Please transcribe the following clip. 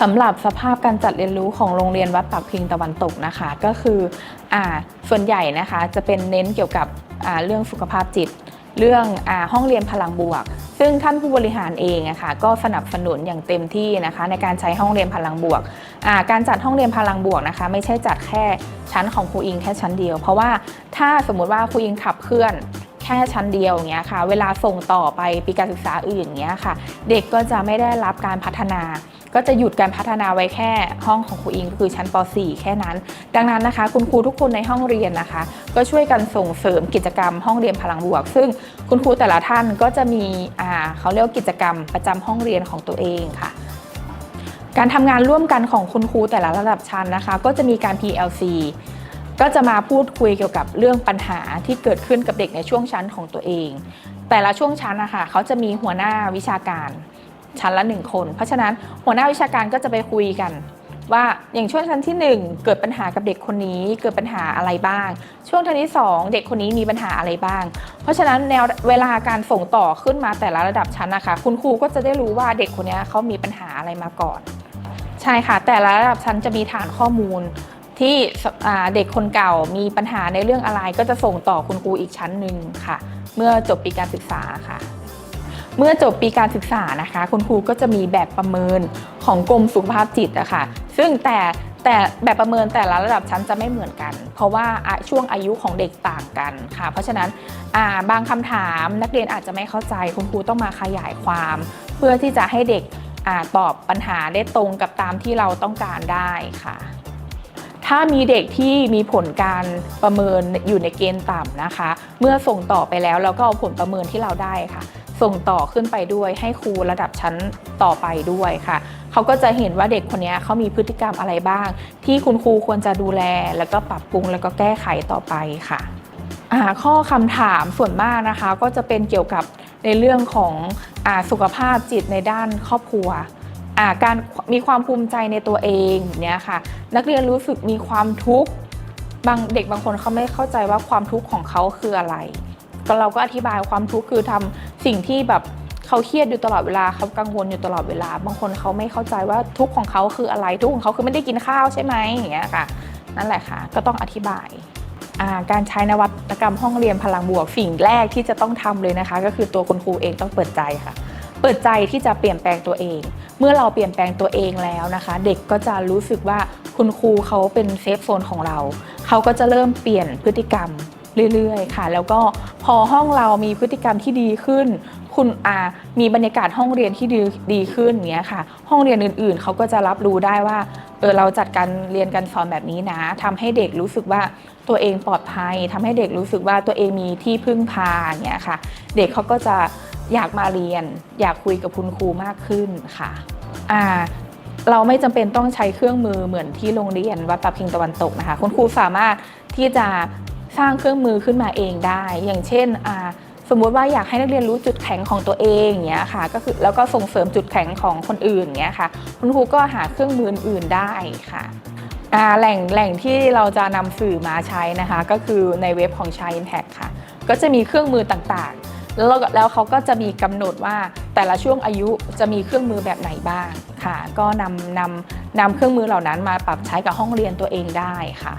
สำหรับสภาพการจัดเรียนรู้ของโรงเรียนวัดปักพิงตะวันตกนะคะ ก็คืออส่วนใหญ่นะคะจะเป็นเน้นเกี่ยวกับเรื่องสุขภาพจิต เรื่องอห้องเรียนพลังบวก ซึ่งท่านผู้บริหารเองอะคะก็สนับสนุนอย่างเต็มที่นะคะ ในการใช้ห้องเรียนพลังบวก การจัดห้องเรียนพลังบวกนะคะ ไม่ใช่จัดแค่ชั้นของครูอิงแค่ชั้นเดียว เพราะว่าถ้าสมมุติว่าครูอิงขับเคลื่อนแค่ชั้นเดียวอย่างเงี้ยค่ะ เวลาส่งต่อไปปีการศึกษาอื่นอย่างเงี้ยค่ะ เด็กก็จะไม่ได้รับการพัฒนา ก็จะหยุดการพัฒนาไว้แค่ห้องของครูอิงก็คือชั้นป .4 แค่นั้น ดังนั้นนะคะ คุณครูทุกคนในห้องเรียนนะคะ ก็ช่วยกันส่งเสริมกิจกรรมห้องเรียนพลังบวก ซึ่งคุณครูแต่ละท่านก็จะมีอ่าเขาเรียกกิจกรรมประจำห้องเรียนของตัวเองค่ะการทำงานร่วมกันของคุณครูแต่ละระดับชั้นนะคะ ก็จะมีการ PLC ก็จะมาพูดคุยเกี่ยวกับเรื่องปัญหาที่เกิดขึ้นกับเด็กในช่วงชั้นของตัวเอง แต่ละช่วงชั้นนะคะเขาจะมีหัวหน้าวิชาการ ชั้นละหนึ่งคน เพราะฉะนั้นหัวหน้าวิชาการก็จะไปคุยกัน ว่าอย่างช่วงชั้นที่ 1 เกิดปัญหากับเด็กคนนี้เกิดปัญหาอะไรบ้าง ช่วงชั้นที่ 2 เด็กคนนี้มีปัญหาอะไรบ้าง เพราะฉะนั้นแนวเวลาการส่งต่อขึ้นมาแต่ละระดับชั้นนะคะ คุณครูก็จะได้รู้ว่าเด็กคนนี้เขามีปัญหาอะไรมาก่อน ใช่ค่ะ แต่ละระดับชั้นจะมีฐานข้อมูลที่เด็กคนเก่ามีปัญหาในเรื่องอะไรก็จะส่งต่อคุณครูอีกชั้นหนึ่งค่ะ เมื่อจบปีการศึกษาค่ะ เมื่อจบปีการศึกษานะคะ คุณครูก็จะมีแบบประเมินของกรมสุขภาพจิตอะค่ะซึ่งแต่แต่แบบประเมินแต่ละระดับชั้นจะไม่เหมือนกัน เพราะว่าช่วงอายุของเด็กต่างกันค่ะ เพราะฉะนั้นบางคำถามนักเรียนอาจจะไม่เข้าใจ คุณครูต้องมาขยายความ เพื่อที่จะให้เด็กอตอบปัญหาได้ตรงกับตามที่เราต้องการได้ค่ะ ถ้ามีเด็กที่มีผลการประเมินอยู่ในเกณฑ์ต่ำนะคะ เมื่อส่งต่อไปแล้วเราก็เอาผลประเมินที่เราได้ค่ะ ส่งต่อขึ้นไปด้วยให้ครูระดับชั้นต่อไปด้วยค่ะ เขาก็จะเห็นว่าเด็กคนนี้เขามีพฤติกรรมอะไรบ้าง ที่คุณครูควรจะดูแล แล้วก็ปรับปรุงแล้วก็แก้ไขต่อไปค่ะข้อคำถามส่วนมากนะคะ ก็จะเป็นเกี่ยวกับในเรื่องของอสุขภาพจิตในด้านครอบครัวการมีความภูมิใจในตัวเองเนี้ยค่ะ นักเรียนรู้สึกมีความทุกข์บางเด็กบางคนเขาไม่เข้าใจว่าความทุกข์ของเขาคืออะไร ก็เราก็อธิบายความทุกข์คือทำสิ่งที่แบบเขาเครียดอยู่ตลอดเวลาเขากังวลอยู่ตลอดเวลา บางคนเขาไม่เข้าใจว่าทุกข์ของเขาคืออะไร ทุกข์ของเขาคือไม่ได้กินข้าวใช่ไหมอย่างเงี้ยค่ะ นั่นแหละค่ะ ก็ต้องอธิบายาการใช้นวัตกรรมห้องเรียนพลังบวกสิ่งแรกที่จะต้องทำเลยนะคะ ก็คือตัวคุณครูเองต้องเปิดใจค่ะ เปิดใจที่จะเปลี่ยนแปลงตัวเอง เมื่อเราเปลี่ยนแปลงตัวเองแล้วนะคะ เด็กก็จะรู้สึกว่าคุณครูเขาเป็นเซฟโซนของเรา เขาก็จะเริ่มเปลี่ยนพฤติกรรม เรื่อยๆ ค่ะ แล้วก็พอห้องเรามีพฤติกรรมที่ดีขึ้น คุณอามีบรรยากาศห้องเรียนที่ดีดีขึ้นเนี้ยค่ะ ห้องเรียนอื่นๆ เขาก็จะรับรู้ได้ว่าเออเราจัดการเรียนการสอนแบบนี้นะทำให้เด็กรู้สึกว่าตัวเองปลอดภัยทำให้เด็กรู้สึกว่าตัวเองมีที่พึ่งพาเงี้ยค่ะ เด็กเขาก็จะอยากมาเรียน อยากคุยกับคุณครูมากขึ้นค่ะอ่าเราไม่จำเป็นต้องใช้เครื่องมือเหมือนที่โรงเรียนวัดปะพิงตะวันตกนะคะ คุณครูสามารถที่จะ สร้างเครื่องมือขึ้นมาเองได้ อย่างเช่นสมมุติว่าอยากให้นักเรียนรู้จุดแข็งของตัวเองอย่างเงี้ยค่ะก็คือแล้วก็ส่งเสริมจุดแข็งของคนอื่นอย่างเงี้ยค่ะคุณครูก็หาเครื่องมืออื่นได้ค่ะแหล่งแหล่งที่เราจะนำสื่อมาใช้นะคะ ก็คือในเว็บของ Chai Impact ค่ะ ก็จะมีเครื่องมือต่างๆ แล้วก็แล้วเขาก็จะมีกำหนดว่าแต่ละช่วงอายุจะมีเครื่องมือแบบไหนบ้างค่ะ ก็นำนำนำเครื่องมือเหล่านั้นมาปรับใช้กับห้องเรียนตัวเองได้ค่ะ